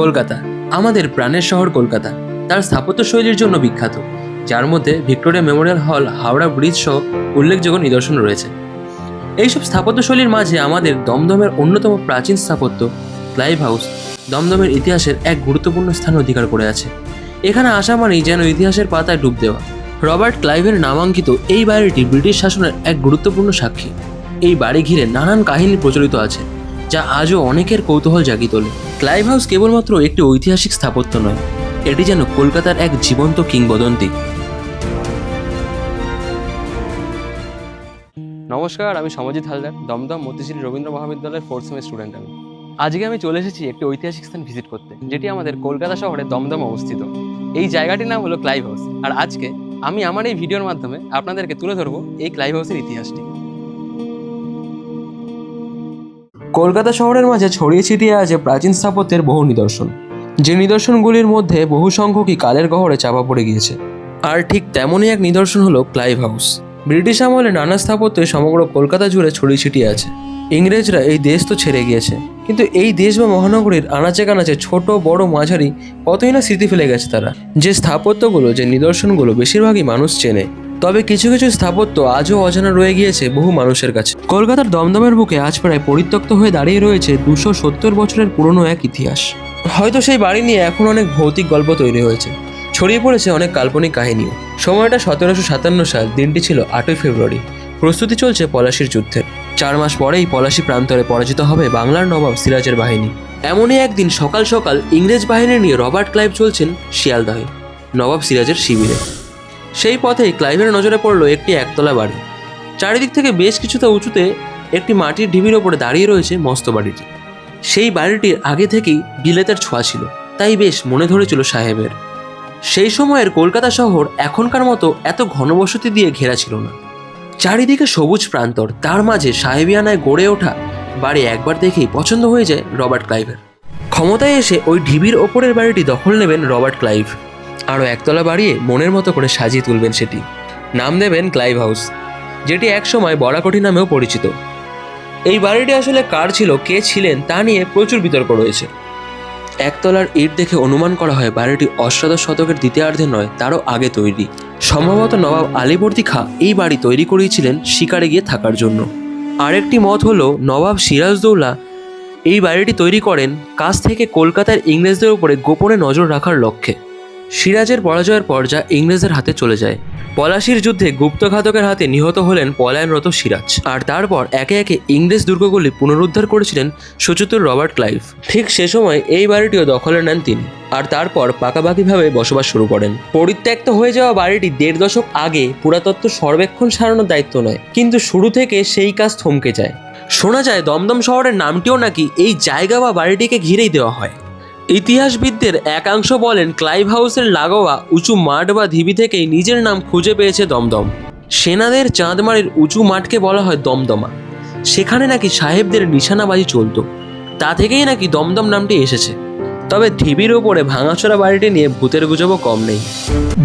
কলকাতা, আমাদের প্রাণের শহর কলকাতা, তার স্থাপত্য শৈলীর জন্য বিখ্যাত। যার মধ্যে ভিক্টোরিয়া মেমোরিয়াল হল, হাওড়া ব্রিজ সহ উল্লেখযোগ্য নিদর্শন রয়েছে। এইসব স্থাপত্য শৈলীর মাঝে আমাদের দমদমের অন্যতম প্রাচীন স্থাপত্য ক্লাইভ হাউস দমদমের ইতিহাসের এক গুরুত্বপূর্ণ স্থান অধিকার করে আছে। এখানে আসা মানেই যেন ইতিহাসের পাতায় ডুব দেওয়া। রবার্ট ক্লাইভের নামাঙ্কিত এই বাড়িটি ব্রিটিশ শাসনের এক গুরুত্বপূর্ণ সাক্ষী। এই বাড়ি ঘিরে নানান কাহিনী প্রচলিত আছে, যা আজও অনেকের কৌতূহল জাগিয়ে তোলে। ক্লাইভ হাউস কেবলমাত্র একটি ঐতিহাসিক স্থাপত্য নয়, এটি যেন কলকাতার এক জীবন্ত কিংবদন্তি। নমস্কার, আমি সমজিৎ হালদার, দমদম মতিঝিল রবীন্দ্র মহাবিদ্যালয়ের ফোর্থ সেমের স্টুডেন্ট আমি। আজকে আমি চলে এসেছি একটি ঐতিহাসিক স্থান ভিজিট করতে, যেটি আমাদের কলকাতা শহরে দমদম অবস্থিত। এই জায়গাটির নাম হলো ক্লাইভ হাউস। আর আজকে আমি আমার এই ভিডিওর মাধ্যমে আপনাদেরকে তুলে ধরবো এই ক্লাইভ হাউসের ইতিহাসটি। কলকাতা শহরের মাঝে ছড়িয়ে ছিটিয়ে আছে প্রাচীন স্থাপত্যের বহু নিদর্শন। যে নিদর্শনগুলির মধ্যে বহু সংখ্যকই কালের গহরে চাপা পড়ে গিয়েছে। আর ঠিক তেমনই এক নিদর্শন হলো ক্লাইভ হাউস। ব্রিটিশ আমলে নানা স্থাপত্যে সমগ্র কলকাতা জুড়ে ছড়িয়ে ছিটিয়ে আছে। ইংরেজরা এই দেশ তো ছেড়ে গিয়েছে। কিন্তু এই দেশ বা মহানগরীর আনাচে কানাচে ছোট, বড়, মাঝারি, কতই না স্মৃতি ফেলে গেছে তারা। যে স্থাপত্যগুলো, যে নিদর্শনগুলো বেশিরভাগই মানুষ চেনে তবে কিছু কিছু স্থাপত্য আজও অজানা রয়ে গিয়েছে বহু মানুষের কাছে। কলকাতার দমদমের বুকে আজ প্রায় পরিত্যক্ত হয়ে দাঁড়িয়ে রয়েছে দুশো সত্তর বছরের পুরনো এক ইতিহাস। হয়তো সেই বাড়ি নিয়ে এখন অনেক ভৌতিক গল্প তৈরি হয়েছে। ছড়িয়ে পড়েছে অনেক কাল্পনিক কাহিনীও। সময়টা সতেরোশো সাতান্ন সাল, দিনটি ছিল আটই ফেব্রুয়ারি। প্রস্তুতি চলছে পলাশির যুদ্ধের চার মাস পরেই পলাশি প্রান্তরে পরাজিত হবে বাংলার নবাব সিরাজের বাহিনী। এমনই একদিন সকাল সকাল ইংরেজ বাহিনী নিয়ে রবার্ট ক্লাইভ চলছেন শিয়ালদহে, নবাব সিরাজের শিবিরে। সেই পথেই ক্লাইভের নজরে পড়ল একটি একতলা বাড়ি। চারিদিক থেকে বেশ কিছুটা উঁচুতে একটি মাটির ঢিবির ওপরে দাঁড়িয়ে রয়েছে মস্ত বাড়িটি। সেই বাড়িটির আগে থেকেই বিলেতের ছোঁয়া ছিল, তাই বেশ মনে ধরেছিল সাহেবের। সেই সময়ের কলকাতা শহর এখনকার মতো এত ঘনবসতি দিয়ে ঘেরা ছিল না। চারিদিকে সবুজ প্রান্তর, তার মাঝে সাহেবিয়ানায় গড়ে ওঠা বাড়ি একবার দেখেই পছন্দ হয়ে যায় রবার্ট ক্লাইভের। ক্ষমতায় এসে ওই ঢিবির ওপরের বাড়িটি দখল নেবেন রবার্ট ক্লাইভ। আরও একতলা বাড়িয়ে মনের মতো করে সাজিয়ে তুলবেন সেটি। নাম দেবেন ক্লাইভ হাউস, যেটি একসময় বরাকটি নামেও পরিচিত। এই বাড়িটি আসলে কার ছিল, কে ছিলেন, তা নিয়ে প্রচুর বিতর্ক রয়েছে। একতলার ইট দেখে অনুমান করা হয় বাড়িটি অষ্টাদশ শতকের দ্বিতীয়ার্ধে নয়, তারও আগে তৈরি। সম্ভবত নবাব আলীবর্দী খাঁ এই বাড়ি তৈরি করিয়েছিলেন শিকারে গিয়ে থাকার জন্য। আরেকটি মত হলো, নবাব সিরাজদৌল্লা এই বাড়িটি তৈরি করেন কাছ থেকে কলকাতার ইংরেজদের উপরে গোপনে নজর রাখার লক্ষ্যে। সিরাজের পরাজয়ের পর যা ইংরেজদের হাতে চলে যায়। পলাশির যুদ্ধে গুপ্তঘাতকের হাতে নিহত হলেন পলায়নরত সিরাজ। আর তারপর একে একে ইংরেজ দুর্গগুলি পুনরুদ্ধার করেছিলেন সুচতুর রবার্ট ক্লাইভ। ঠিক সে সময় এই বাড়িটিও দখলে নেন তিনি। আর তারপর পাকাপাকিভাবে বসবাস শুরু করেন। পরিত্যক্ত হয়ে যাওয়া বাড়িটি দেড় দশক আগে পুরাতত্ত্ব সর্বেক্ষণ সারানোর দায়িত্ব নেয়। কিন্তু শুরু থেকে সেই কাজ থমকে যায়। শোনা যায় দমদম শহরের নামটিও নাকি এই জায়গা বা বাড়িটিকে ঘিরেই দেওয়া হয়। ইতিহাসবিদদের একাংশ বলেন ক্লাইভ হাউসের লাগোয়া উঁচু মাঠ বা ঢিবি থেকেই নিজের নাম খুঁজে পেয়েছে দমদম। সেনাদের চাঁদমারির উঁচু মাঠকে বলা হয় দমদমা। সেখানে নাকি সাহেবদের নিশানাবাজি চলত। তা থেকেই নাকি দমদম নামটি এসেছে। তবে ঢিবির ওপরে ভাঙাচোরা বাড়িটি নিয়ে ভূতের গুজবও কম নেই।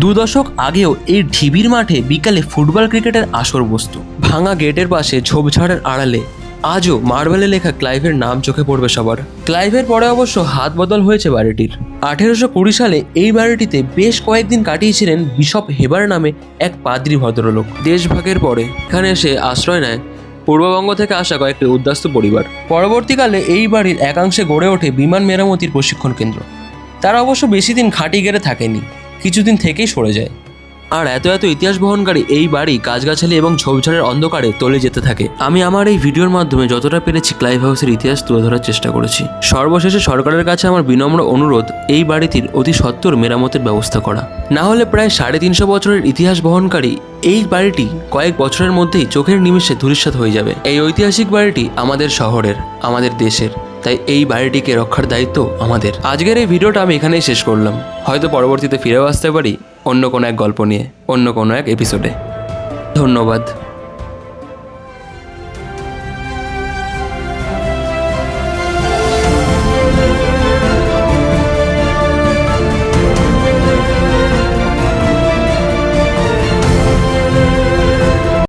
দু দশক আগেও এই ঢিবির মাঠে বিকালে ফুটবল ক্রিকেটের আসর বসত। ভাঙা গেটের পাশে ঝোপঝাড়ের আড়ালে আজও মার্বেলে লেখা ক্লাইভের নাম চোখে পড়বে সবার। ক্লাইভের পরে অবশ্য হাত বদল হয়েছে বাড়িটির। আঠেরোশো কুড়ি সালে এই বাড়িটিতে বেশ কয়েকদিন কাটিয়েছিলেন বিশপ হেবার নামে এক পাদ্রী ভদ্রলোক। দেশভাগের পরে এখানে এসে আশ্রয় নেয় পূর্ববঙ্গ থেকে আসা কয়েকটি উদ্বাস্তু পরিবার। পরবর্তীকালে এই বাড়ির একাংশে গড়ে ওঠে বিমান মেরামতির প্রশিক্ষণ কেন্দ্র। তারা অবশ্য বেশি দিন খাঁটি গেড়ে থাকেনি, কিছুদিন থেকেই সরে যায়। আর এত এত ইতিহাস বহনকারী এই বাড়ি গাছগাছালি এবং ঝোপঝাড়ের অন্ধকারে তলে যেতে থাকে। আমি আমার এই ভিডিওর মাধ্যমে যতটা পেরেছি ক্লাইভ হাউসের ইতিহাস তুলে ধরার চেষ্টা করেছি। সর্বশেষে সরকারের কাছে আমার বিনম্র অনুরোধ, এই বাড়িটির অতি সত্বর মেরামতের ব্যবস্থা করা। না হলে প্রায় সাড়ে তিনশো বছরের ইতিহাস বহনকারী এই বাড়িটি কয়েক বছরের মধ্যেই চোখের নিমিষে ধূলিসাৎ হয়ে যাবে। এই ঐতিহাসিক বাড়িটি আমাদের শহরের, আমাদের দেশের। তাই এই বাড়িটিকে রক্ষার দায়িত্ব আমাদের। আজকের এই ভিডিওটা আমি এখানেই শেষ করলাম। হয়তো পরবর্তীতে ফিরেও আসতে পারি। অন্য কোনো এক গল্প নিয়ে অন্য কোনো এক এপিসোডে ধন্যবাদ।